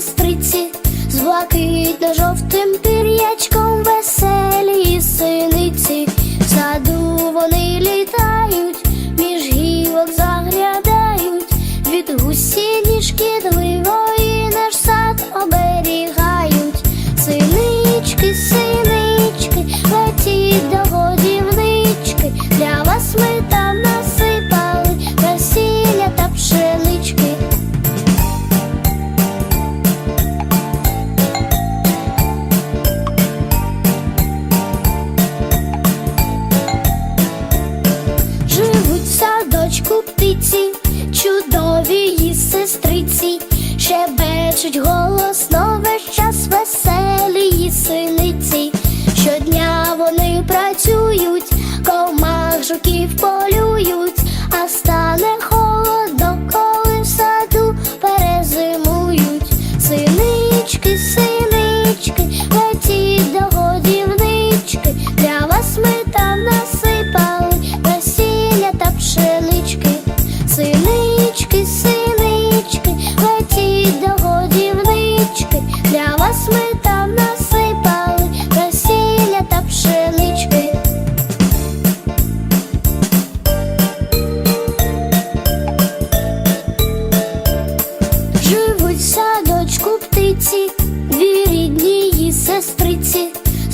сестриці, з блакитно жовтим пір'ячком веселі синиці, саду вони. щебечуть голосно весь час веселі сини.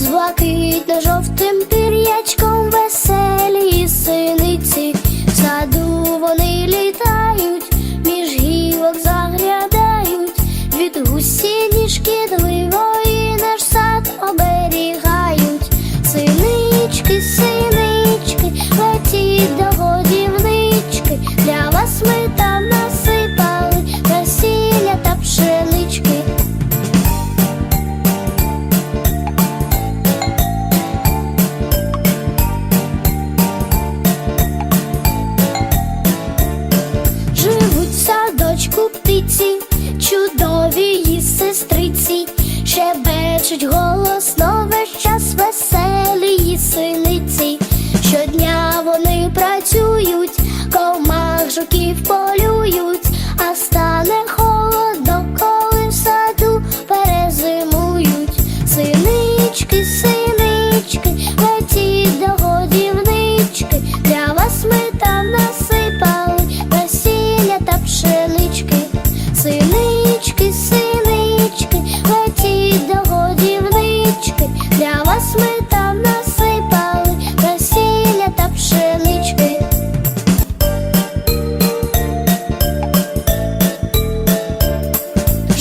з блакитно жовтим пір'ячком веселі синиці, в саду вони літають, між гілок заглядають, від гусіні шкідливої наш сад оберігають, синички синички Шепчуть голосно весь час веселі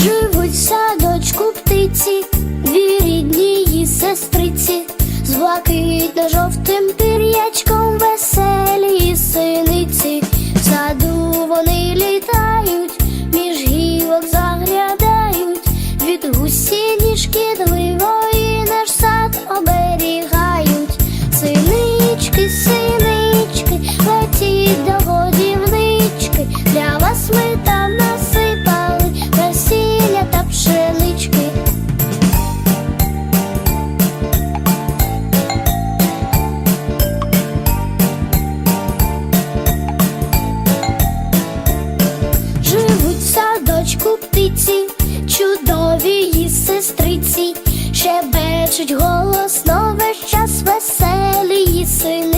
живуть в садочку птиці, дві рідні її сестриці, з блакитно жовтим пір'ячком веселі синиці, в саду вони літають, між гілок заглядають, від гусі ніжки. Кричуть голосно весь час веселі сини.